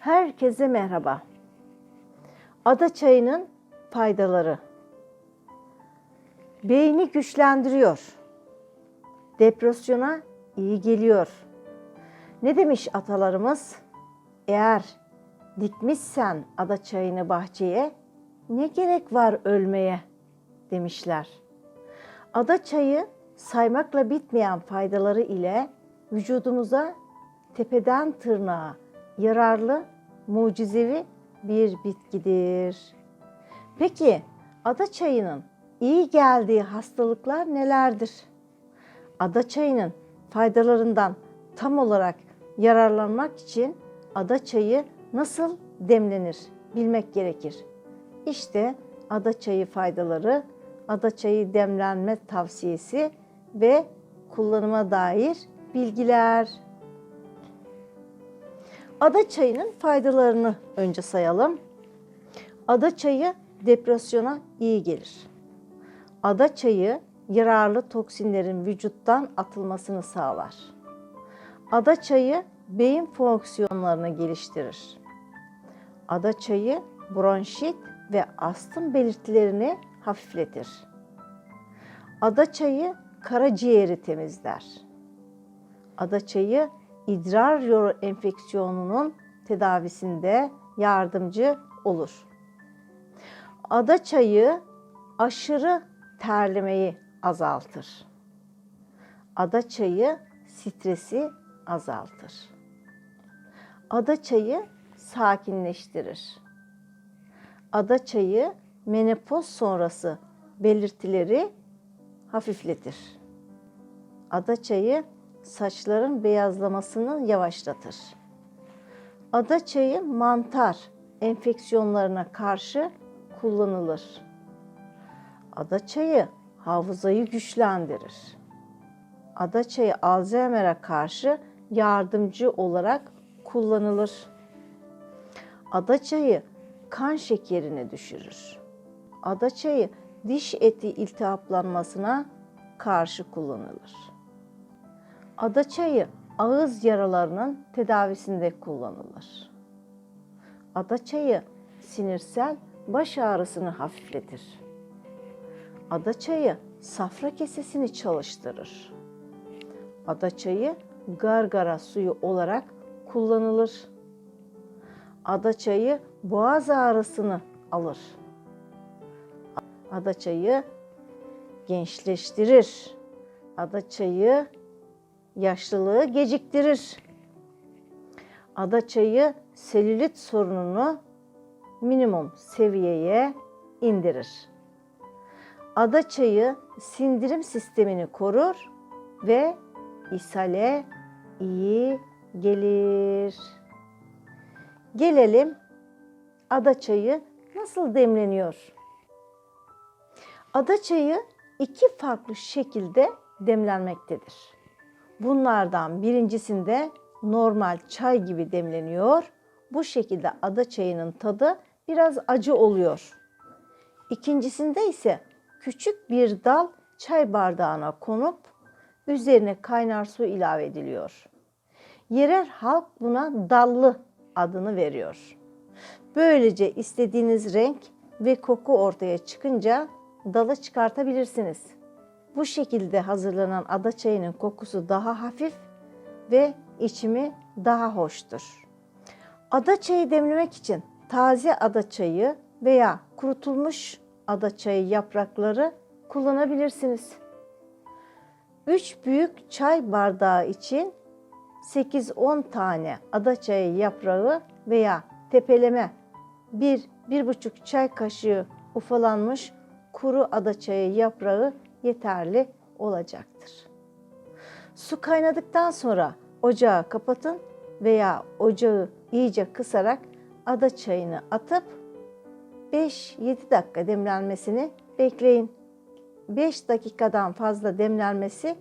Herkese merhaba. Ada çayının faydaları. Beyni güçlendiriyor. Depresyona iyi geliyor. Ne demiş atalarımız? Eğer dikmişsen ada çayını bahçeye ne gerek var ölmeye demişler. Ada çayı saymakla bitmeyen faydaları ile vücudumuza tepeden tırnağa yararlı, mucizevi bir bitkidir. Peki ada çayının iyi geldiği hastalıklar nelerdir? Ada çayının faydalarından tam olarak yararlanmak için ada çayı nasıl demlenir bilmek gerekir. İşte ada çayı faydaları, ada çayı demlenme tavsiyesi ve kullanıma dair bilgiler. Ada çayının faydalarını önce sayalım. Ada çayı depresyona iyi gelir. Ada çayı yararlı toksinlerin vücuttan atılmasını sağlar. Ada çayı beyin fonksiyonlarını geliştirir. Ada çayı bronşit ve astım belirtilerini hafifletir. Ada çayı karaciğeri temizler. Ada çayı idrar yolu enfeksiyonunun tedavisinde yardımcı olur. Ada çayı aşırı terlemeyi azaltır. Ada çayı stresi azaltır. Ada çayı sakinleştirir. Ada çayı menopoz sonrası belirtileri hafifletir. Ada çayı saçların beyazlamasını yavaşlatır. Ada çayı mantar enfeksiyonlarına karşı kullanılır. Ada çayı hafızayı güçlendirir. Ada çayı Alzheimer'a karşı yardımcı olarak kullanılır. Ada çayı kan şekerini düşürür. Ada çayı diş eti iltihaplanmasına karşı kullanılır. Ada çayı ağız yaralarının tedavisinde kullanılır. Ada çayı sinirsel baş ağrısını hafifletir. Ada çayı safra kesesini çalıştırır. Ada çayı gargara suyu olarak kullanılır. Ada çayı boğaz ağrısını alır. Ada çayı gençleştirir. Ada çayı yaşlılığı geciktirir. Ada çayı selülit sorununu minimum seviyeye indirir. Ada çayı sindirim sistemini korur ve ishale iyi gelir. Gelelim ada çayı nasıl demleniyor? Ada çayı iki farklı şekilde demlenmektedir. Bunlardan birincisinde normal çay gibi demleniyor. Bu şekilde ada çayının tadı biraz acı oluyor. İkincisinde ise küçük bir dal çay bardağına konup üzerine kaynar su ilave ediliyor. Yerel halk buna dallı adını veriyor. Böylece istediğiniz renk ve koku ortaya çıkınca dalı çıkartabilirsiniz. Bu şekilde hazırlanan ada çayının kokusu daha hafif ve içimi daha hoştur. Ada çayı demlemek için taze ada çayı veya kurutulmuş ada çayı yaprakları kullanabilirsiniz. 3 büyük çay bardağı için 8-10 tane ada çayı yaprağı veya tepeleme 1-1,5 çay kaşığı ufalanmış kuru ada çayı yaprağı yeterli olacaktır. Su kaynadıktan sonra ocağı kapatın veya ocağı iyice kısarak ada çayını atıp 5-7 dakika demlenmesini bekleyin. 5 dakikadan fazla demlenmesi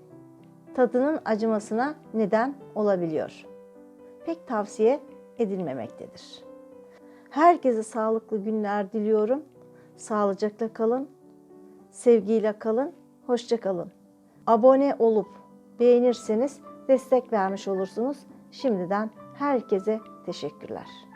tadının acımasına neden olabiliyor. Pek tavsiye edilmemektedir. Herkese sağlıklı günler diliyorum. Sağlıcakla kalın, sevgiyle kalın, hoşça kalın. Abone olup beğenirseniz destek vermiş olursunuz. Şimdiden herkese teşekkürler.